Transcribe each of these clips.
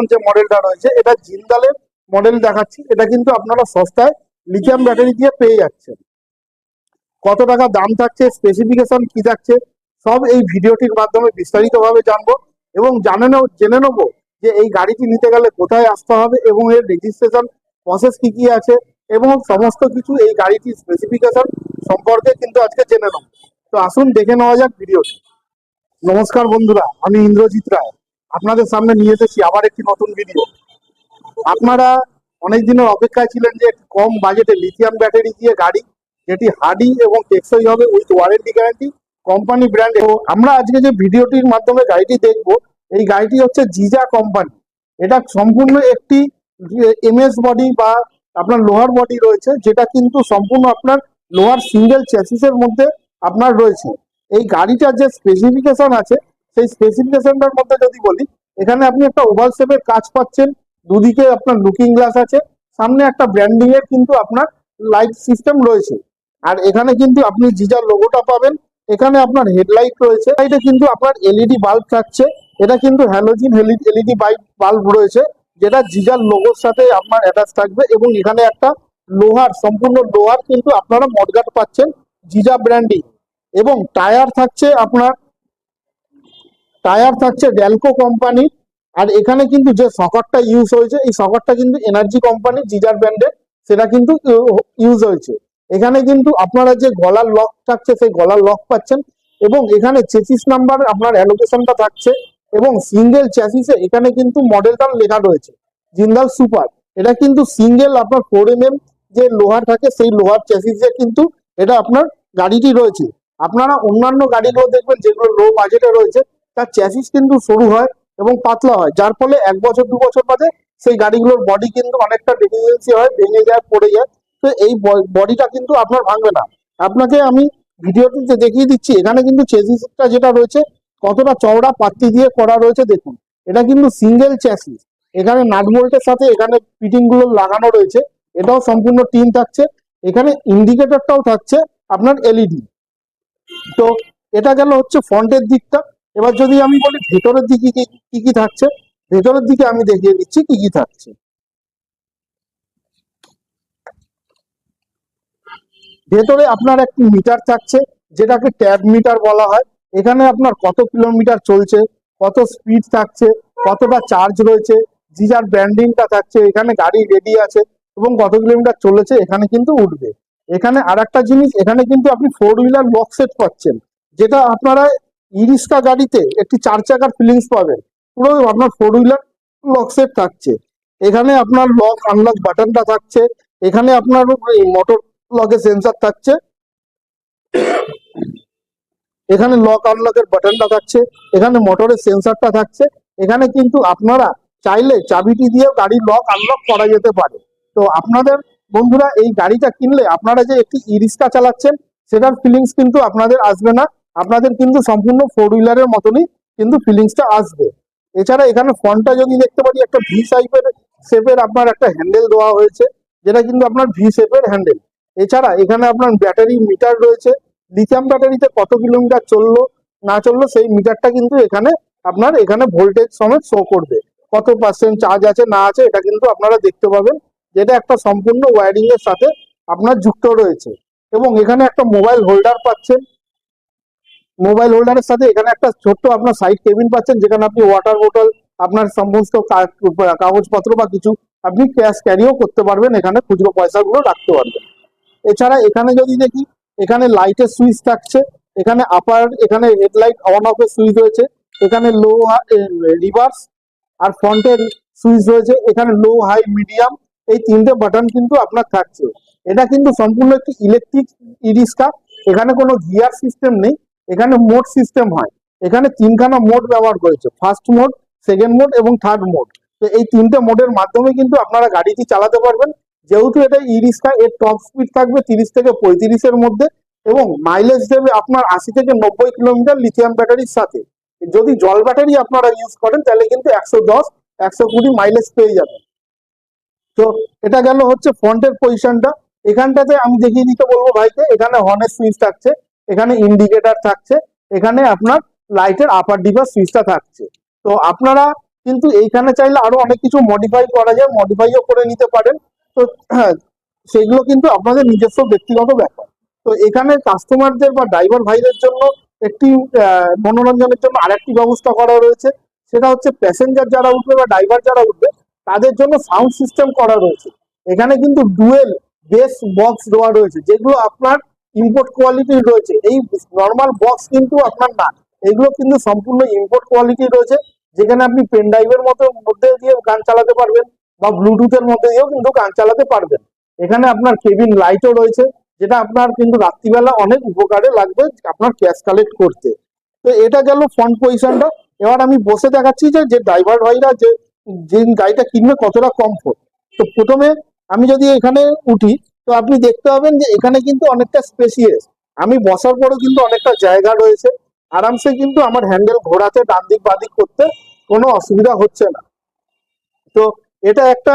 এখন যে মডেলটা রয়েছে, এটা জিন্দালের মডেল দেখাচ্ছি। এটা কিন্তু আপনারা সস্তায় লিথিয়াম ব্যাটারি দিয়ে পেয়ে যাচ্ছেন। কত টাকা দাম থাকছে স্পেসিফিকেশন কি থাকছে, সব এই ভিডিওটির মাধ্যমে বিস্তারিতভাবে জানব এবং জানে জেনে নেব যে এই গাড়িটি নিতে গেলে কোথায় আসতে হবে এবং এর রেজিস্ট্রেশন প্রসেস কি কি আছে এবং সমস্ত কিছু এই গাড়িটির স্পেসিফিকেশন সম্পর্কে কিন্তু আজকে জেনে নেব। তো আসুন দেখে নেওয়া যাক ভিডিওটি। নমস্কার বন্ধুরা, আমি ইন্দ্রজিৎ রায়। আপনাদের সামনে নিয়ে এসেছি আবার একটি নতুন ভিডিও আপনারা অনেক দিনের অপেক্ষায় ছিলেন যে একটি কম বাজেটে লিথিয়াম ব্যাটারি দিয়ে গাড়ি, যেটি হার্ডি এবং টেকসই হবে with warranty guarantee company brand এবং আমরা আজকে যে ভিডিওটির মাধ্যমে গাড়িটি দেখব, এই গাড়িটি হচ্ছে জিজা কোম্পানি এটা সম্পূর্ণ একটি এমএস বডি বা আপনার লোহার বডি রয়েছে, যেটা কিন্তু সম্পূর্ণ আপনার লোহার সিঙ্গেল চ্যাসিসের মধ্যে আপনার রয়েছে। এই গাড়িটার যে স্পেসিফিকেশন আছে সেই স্পেসিফিকেশনটার মধ্যে যদি বলি, এখানে আপনি একটা ওভাল শেপের কাজ পাচ্ছেন, দুদিকে আপনার লুকিং গ্লাস আছে, সামনে একটা ব্র্যান্ডিং এর কিন্তু আপনার লাইট সিস্টেম রয়েছে। আর এখানে কিন্তু আপনি জিজার লোগোটা পাবেন, এখানে আপনার হেডলাইট রয়েছে এটা কিন্তু আপনার এলইডি বাল্ব থাকছে, এটা কিন্তু হ্যালোজিন এলইডি বাল্ব রয়েছে, যেটা জিজার লোগোর সাথে আপনার অ্যাটাচ থাকবে এবং এখানে একটা লোহার, সম্পূর্ণ লোহার কিন্তু আপনারা মডগাট পাচ্ছেন জিজা ব্র্যান্ডিং এবং টায়ার থাকছে আপনার টায়ার থাকছে ড্যালকো কোম্পানির। আর এখানে কিন্তু যে সকারটা ইউজ হয়েছে, এই সকারটা কিন্তু এনার্জি কোম্পানির জিজার ব্র্যান্ডের, সেটা কিন্তু ইউজ হয়েছে। এখানে কিন্তু আপনারা যে গলার লক থাকছে, সেই গলার লক পাচ্ছেন। এবং এখানে চেসিস নাম্বার আপনার অ্যালোকেশনটা থাকছে। এবং সিঙ্গেল চ্যাসিসে এখানে কিন্তু মডেলটা লেখা রয়েছে, জিন্দাল সুপার। এটা কিন্তু সিঙ্গেল আপনার ফোর এম যে লোহার থাকে, সেই লোহার চ্যাসিসে কিন্তু এটা আপনার গাড়িটি রয়েছে। আপনারা অন্যান্য গাড়িগুলো দেখবেন, যেগুলো লো বাজেটে রয়েছে তার চ্যাসিস কিন্তু সরু হয় এবং পাতলা হয়। যার ফলে এক বছর, দু বছর বাদে সেই গাড়িগুলোর বডি কিন্তু অনেকটা ডেফিসিয়েন্সি হয়, ভেঙে যায়, পড়ে যায়। তো এই বডিটা কিন্তু আপনার ভাঙবে না। আপনাকে আমি ভিডিওটিতে দেখিয়ে দিচ্ছি, এখানে কিন্তু চেসিসটা যেটা রয়েছে, কতটা চওড়া পাত্তি দিয়ে করা রয়েছে, দেখুন। এটা কিন্তু সিঙ্গেল চ্যাসিস এখানে নাট বোল্টের সাথে এখানে ফিটিংগুলো লাগানো রয়েছে। এটাও সম্পূর্ণ টিন থাকছে। এখানে ইন্ডিকেটরটাও থাকছে আপনার এলইডি তো এটা গেল হচ্ছে ফ্রন্টের দিকটা। এবার যদি আমি বলি ভেতরের দিকে কি কি থাকছে? ভেতরের দিকে আমি দেখিয়ে দিচ্ছি কি কি থাকছে। ভেতরে আপনার একটি মিটার থাকছে, যেটাকে ট্যাব মিটার বলা হয়। এখানে আপনার কত কিলোমিটার চলছে, কত স্পিড থাকছে, কতটা চার্জ রয়েছে জিজার ব্র্যান্ডিংটা থাকছে, এখানে গাড়ি রেডি আছে এবং কত কিলোমিটার চলেছে, এখানে কিন্তু উঠবে। এখানে আর জিনিস, এখানে কিন্তু আপনি ফোর হুইলার বক্স সেট পাচ্ছেন, যেটা আপনারা ইরিস্কা গাড়িতে একটি চার চাকার ফিলিংস পাবেন পুরো আপনার ফোর হুইলার লক সেট থাকছে। এখানে আপনার লক আনলক বাটনটা থাকছে। এখানে আপনার এই মোটর লকের সেন্সার থাকছে। এখানে লক আনলকের বাটনটা থাকছে। এখানে মোটরের সেন্সারটা থাকছে। এখানে কিন্তু আপনারা চাইলে চাবিটি দিয়েও গাড়ির লক আনলক করা যেতে পারে। তো আপনাদের বন্ধুরা, এই গাড়িটা কিনলে আপনারা যে একটি ইরিস্কা চালাচ্ছেন, সেটার ফিলিংস কিন্তু আপনাদের আসবে না। আপনাদের কিন্তু সম্পূর্ণ ফোর হুইলারের মতনই কিন্তু ফিলিংসটা আসবে। এছাড়া এখানে ফ্রন্টটা যদি দেখতে পারি, একটা ভি সাইপের শেপের আপনার একটা হ্যান্ডেল দেওয়া হয়েছে, যেটা কিন্তু আপনার ভি শেপের হ্যান্ডেল এছাড়া এখানে আপনার ব্যাটারি মিটার রয়েছে লিথিয়াম ব্যাটারিতে কত কিলোমিটার চলল, না চলল, সেই মিটারটা কিন্তু এখানে আপনার, এখানে ভোল্টেজ সমেত শো করবে। কত পার্সেন্ট চার্জ আছে, না আছে, এটা কিন্তু আপনারা দেখতে পাবেন, যেটা একটা সম্পূর্ণ ওয়ারিং এর সাথে আপনার যুক্ত রয়েছে। এবং এখানে একটা মোবাইল হোল্ডার পাচ্ছেন মোবাইল হোল্ডারের সাথে এখানে একটা ছোট্ট আপনার সাইড কেবিন পাচ্ছেন, যেখানে আপনি ওয়াটার বোটল আপনার সমস্ত কাগজপত্র বা কিছু আপনি ক্যাশ ক্যারিও করতে পারবেন, এখানে খুচরো পয়সাগুলো রাখতে পারবেন। এছাড়া এখানে যদি দেখি, এখানে লাইটের সুইচ থাকছে, এখানে আপার এখানে হেডলাইট অন অফ এর সুইচ রয়েছে, এখানে লো রিভার্স আর ফ্রন্টের সুইচ রয়েছে, এখানে লো হাই মিডিয়াম এই তিনটে বাটন কিন্তু আপনার থাকছে। এটা কিন্তু সম্পূর্ণ একটি ইলেকট্রিক ইরিস্কা এখানে কোনো গিয়ার সিস্টেম নেই এখানে মোড সিস্টেম হয়। এখানে তিনখানা মোড ব্যবহার করেছে। ফার্স্ট মোড সেকেন্ড মোড এবং থার্ড মোড তো এই তিনটে মোডের মাধ্যমে কিন্তু আপনারা গাড়িটি চালাতে পারবেন। যেহেতু এটা ই রিক্সা এর টপ স্পিড থাকবে তিরিশ থেকে পঁয়ত্রিশের মধ্যে এবং মাইলেজ দেবে আপনার আশি থেকে নব্বই কিলোমিটার লিথিয়াম ব্যাটারির সাথে। যদি জল ব্যাটারি আপনারা ইউজ করেন, তাহলে কিন্তু একশো দশ, একশো কুড়ি মাইলেজ পেয়ে যাবেন। তো এটা গেল হচ্ছে ফ্রন্টের পজিশনটা এখানটাতে আমি দেখিয়ে দিতে বলব ভাইকে, এখানে হর্নের সুইচ থাকছে। এখানে ইন্ডিকেটার থাকছে, এখানে আপনার লাইটের আপার ডিপার সুইচটা থাকছে। তো আপনারা কিন্তু এইখানে চাইলে আরও অনেক কিছু মডিফাই করা যায় মডিফাইও করে নিতে পারেন। তো সেগুলো কিন্তু আপনাদের নিজস্ব ব্যক্তিগত ব্যাপার। তো এখানে কাস্টমারদের বা ড্রাইভার ভাইদের জন্য একটি মনোরঞ্জনের জন্য আরেকটি ব্যবস্থা করা রয়েছে। সেটা হচ্ছে প্যাসেঞ্জার যারা উঠবে বা ড্রাইভার যারা উঠবে, তাদের জন্য সাউন্ড সিস্টেম করা রয়েছে। এখানে কিন্তু ডুয়েল বেস বক্স দেওয়া রয়েছে, যেগুলো আপনার ইম্পোর্ট কোয়ালিটির রয়েছে। এই নর্মাল বক্স কিন্তু আপনার না। এগুলো কিন্তু সম্পূর্ণ ইম্পোর্ট কোয়ালিটি রয়েছে। যেখানে আপনি পেন ড্রাইভের মতো মধ্যে দিয়ে গান চালাতে পারবেন বা ব্লুটুথের মধ্যে দিয়েও কিন্তু গান চালাতে পারবেন। এখানে আপনার কেবিন লাইটও রয়েছে, যেটা আপনার কিন্তু রাত্রিবেলা অনেক উপকারে লাগবে আপনার ক্যাশ কালেক্ট করতে। তো এটা গেল ফ্রন্ট পজিশনটা এবার আমি বসে দেখাচ্ছি যে যে ড্রাইভার ভাইরা যে যে গাড়িটা কিনবে কতটা কমফোর্ট তো প্রথমে আমি যদি এখানে উঠি তো আপনি দেখতে পাবেন যে এখানে কিন্তু অনেকটা স্পেসিয়াস। আমি বসার পরেও কিন্তু অনেকটা জায়গা রয়েছে। আরামসে কিন্তু আমার হ্যান্ডেল ঘোরাতে ডান দিক বাদিক করতে কোনো অসুবিধা হচ্ছে না। তো এটা একটা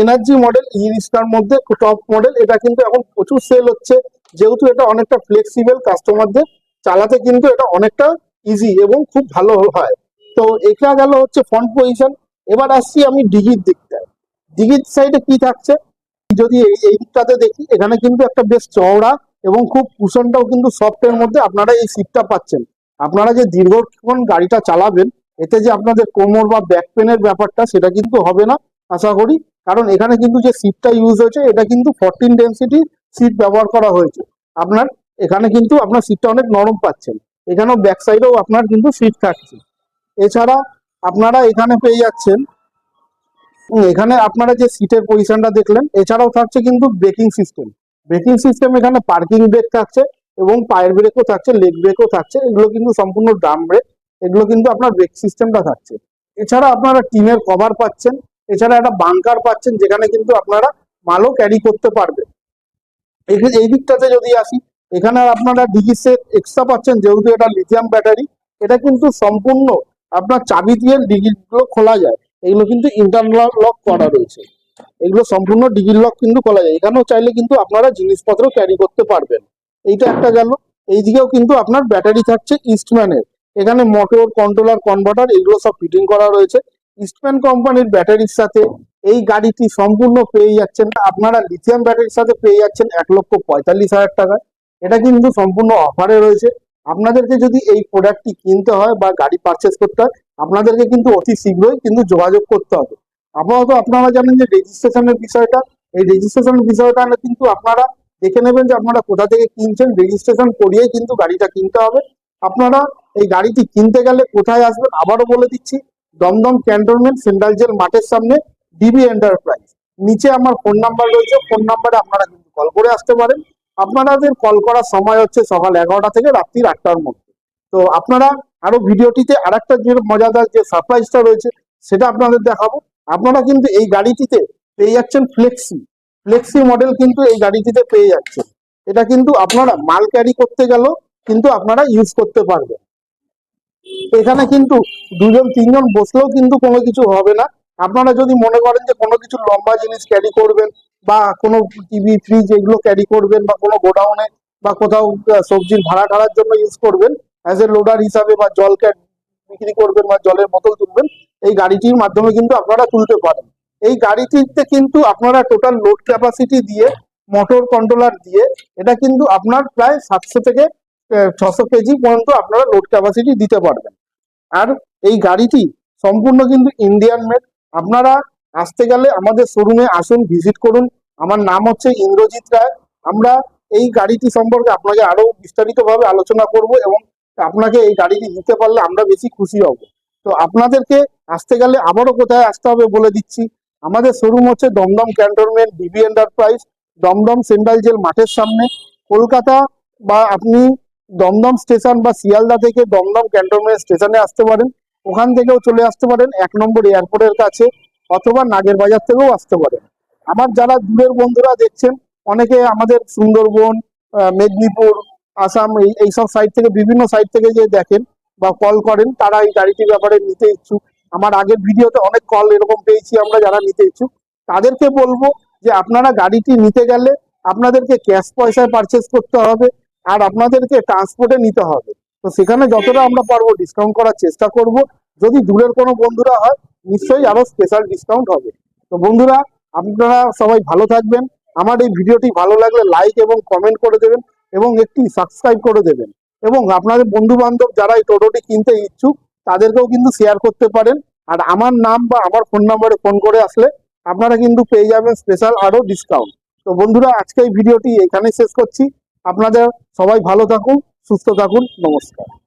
এনার্জি মডেল ই রিক্সার মধ্যে, টপ মডেল। এটা কিন্তু এখন প্রচুর সেল হচ্ছে। যেহেতু এটা অনেকটা ফ্লেক্সিবল কাস্টমারদের চালাতে কিন্তু এটা অনেকটা ইজি এবং খুব ভালো হয়। তো এটা গেল হচ্ছে ফ্রন্ট পজিশন এবার আসছি আমি ডিগির দিকটায়। ডিগির সাইডে কি থাকছে? যদি এই দিকটাতে দেখি, এখানে কিন্তু একটা বেশ চওড়া এবং খুব কুশনটাও কিন্তু সফটের মধ্যে আপনারা এই সিটটা পাচ্ছেন। আপনারা যে দীর্ঘক্ষণ গাড়িটা চালাবেন, এতে যে আপনাদের কোমর বা ব্যাক পেনের ব্যাপারটা, সেটা কিন্তু হবে না, আশা করি। কারণ এখানে কিন্তু যে সিটটা ইউজ হয়েছে, এটা কিন্তু ফোরটিন ডেন্সিটি সিট ব্যবহার করা হয়েছে। আপনার, এখানে কিন্তু আপনার সিটটা অনেক নরম পাচ্ছেন। এখানেও ব্যাক সাইডেও আপনার কিন্তু সিট থাকছে। এছাড়া আপনারা এখানে পেয়ে যাচ্ছেন এখানে আপনারা যে সিটের পজিশনটা দেখলেন, এছাড়াও থাকছে কিন্তু ব্রেকিং সিস্টেম ব্রেকিং সিস্টেম এখানে পার্কিং ব্রেক থাকছে এবং পায়ের ব্রেকও থাকছে লেগ ব্রেকও থাকছে, এগুলো কিন্তু সম্পূর্ণ ড্রাম ব্রেক এগুলো কিন্তু আপনার ব্রেক সিস্টেমটা থাকছে। এছাড়া আপনারা টিনের কভার পাচ্ছেন, এছাড়া একটা বাংকার পাচ্ছেন, যেখানে কিন্তু আপনারা মালও ক্যারি করতে পারবেন। এই দিকটাতে যদি আসি, এখানে আপনারা ডিগি সেট এক্সট্রা পাচ্ছেন, যেহেতু এটা লিথিয়াম ব্যাটারি এটা কিন্তু সম্পূর্ণ আপনার চাবি দিয়ে ডিগিগুলো খোলা যায়। এগুলো কিন্তু ইন্টারনাল লক করা রয়েছে। এগুলো সম্পূর্ণ ডিগির লক কিন্তু করা যায়। এখানেও চাইলে কিন্তু আপনারা জিনিসপত্র ক্যারি করতে পারবেন। এইটা একটা গেল। এইদিকেও কিন্তু আপনার ব্যাটারি থাকছে ইস্টম্যানের এখানে মোটর কন্ট্রোলার কনভার্টার এগুলো সব ফিটিং করা রয়েছে। ইস্টম্যান কোম্পানির ব্যাটারির সাথে এই গাড়িটি সম্পূর্ণ পেয়ে যাচ্ছেন। আপনারা লিথিয়াম ব্যাটারির সাথে পেয়ে যাচ্ছেন এক লক্ষ পঁয়তাল্লিশ হাজার টাকায়। এটা কিন্তু সম্পূর্ণ অফারে রয়েছে। আপনাদেরকে যদি এই প্রোডাক্টটি কিনতে হয় বা গাড়ি পারচেস করতে হয়, আপনাদেরকে কিন্তু অতি শীঘ্রই কিন্তু যোগাযোগ করতে হবে। আপাতত আপনারা জানেন যে রেজিস্ট্রেশনের বিষয়টা, এই রেজিস্ট্রেশনের বিষয়টা কিন্তু আপনারা দেখে নেবেন যে আপনারা কোথা থেকে কিনছেন রেজিস্ট্রেশন করিয়েই কিন্তু গাড়িটা কিনতে হবে। আপনারা এই গাড়িটি কিনতে গেলে কোথায় আসবেন আবারও বলে দিচ্ছি, দমদম ক্যান্টনমেন্ট সেন্ট্রাল জেল মাঠের সামনে ডিবি এন্টারপ্রাইজ নিচে আমার ফোন নাম্বার রয়েছে ফোন নাম্বারে আপনারা কিন্তু কল করে আসতে পারেন। আপনাদের কল করার সময় হচ্ছে সকাল এগারোটা থেকে রাত্রির আটটার মধ্যে। তো আপনারা আরও ভিডিওটিতে আরেকটা যে মজাদার যে সারপ্রাইজটা রয়েছে, সেটা আপনাদের দেখাবো। আপনারা কিন্তু এই গাড়িটিতে পেয়ে যাচ্ছেন ফ্লেক্সি ফ্লেক্সি মডেল কিন্তু এই গাড়িটিতে পেয়ে যাচ্ছেন। এটা কিন্তু আপনারা মাল ক্যারি করতে গেলেও কিন্তু আপনারা ইউজ করতে পারবেন। এখানে কিন্তু দুজন, তিনজন বসলেও কিন্তু কোনো কিছু হবে না। আপনারা যদি মনে করেন যে কোনো কিছু লম্বা জিনিস ক্যারি করবেন বা কোনো টিভি ফ্রিজ এগুলো ক্যারি করবেন বা কোনো গোডাউনে বা কোথাও সবজির ভাড়া ঠাড়ার জন্য ইউজ করবেন। অ্যাজ এ লোডার হিসাবে বা জল বিক্রি করবেন বা জলের বোতল তুলবেন, এই গাড়িটির মাধ্যমে কিন্তু আপনারা তুলতে পারেন। এই গাড়িটিতে কিন্তু আপনারা টোটাল লোড ক্যাপাসিটি দিয়ে মোটর কন্ট্রোলার দিয়ে, এটা কিন্তু আপনার প্রায় সাতশো থেকে ছশো কেজি পর্যন্ত আপনারা লোড ক্যাপাসিটি দিতে পারবেন। আর এই গাড়িটি সম্পূর্ণ কিন্তু ইন্ডিয়ান মেড আপনারা আসতে গেলে আমাদের শোরুমে আসুন ভিজিট করুন। আমার নাম হচ্ছে ইন্দ্রজিৎ রায়। আমরা এই গাড়িটি সম্পর্কে আপনাকে আরও বিস্তারিতভাবে আলোচনা করব এবং আপনাকে এই গাড়িটি দিতে পারলে আমরা বেশি খুশি হব। তো আপনাদেরকে আসতে গেলে আবারও কোথায় আসতে হবে বলে দিচ্ছি। আমাদের শোরুম হচ্ছে Dum Dum cantonment DB enterprise Dum Dum central jail মাঠের সামনে। কলকাতা বা আপনি দমদম স্টেশন বা শিয়ালদা থেকে দমদম ক্যান্টনমেন্ট স্টেশনে আসতে পারেন। ওখান থেকেও চলে আসতে পারেন। এক নম্বর এয়ারপোর্টের কাছে। অথবা নাগের বাজার থেকেও আসতে পারেন আমার যারা দূরের বন্ধুরা দেখছেন, অনেকে আমাদের সুন্দরবন মেদিনীপুর, আসাম, এই, এইসব সাইড থেকে, বিভিন্ন সাইড থেকে যে দেখেন বা কল করেন, তারা এই গাড়িটির ব্যাপারে নিতে ইচ্ছুক। আমার আগের ভিডিওতে অনেক কল এরকম পেয়েছি আমরা যারা নিতে ইচ্ছুক। তাদেরকে বলব যে আপনারা গাড়িটি নিতে গেলে আপনাদেরকে ক্যাশ পয়সায় পারচেস করতে হবে আর আপনাদেরকে ট্রান্সপোর্টে নিতে হবে। তো সেখানে যতটা আমরা পারব ডিসকাউন্ট করার চেষ্টা করব। যদি দূরের কোনো বন্ধুরা হয়, নিশ্চয়ই আরও স্পেশাল ডিসকাউন্ট হবে। তো বন্ধুরা, আপনারা সবাই ভালো থাকবেন। আমার এই ভিডিওটি ভালো লাগলে লাইক এবং কমেন্ট করে দেবেন এবং একটি সাবস্ক্রাইব করে দেবেন। এবং আপনাদের বন্ধু বান্ধব যারা এই টোটোটি কিনতে ইচ্ছুক, তাদেরকেও কিন্তু শেয়ার করতে পারেন। আর আমার নাম বা আমার ফোন নম্বরে ফোন করে আসলে আপনারা কিন্তু পেয়ে যাবেন স্পেশাল আরও ডিসকাউন্ট তো বন্ধুরা আজকে এই ভিডিওটি এখানে শেষ করছি। আপনাদের সবাই ভালো থাকুন, সুস্থ থাকুন। নমস্কার।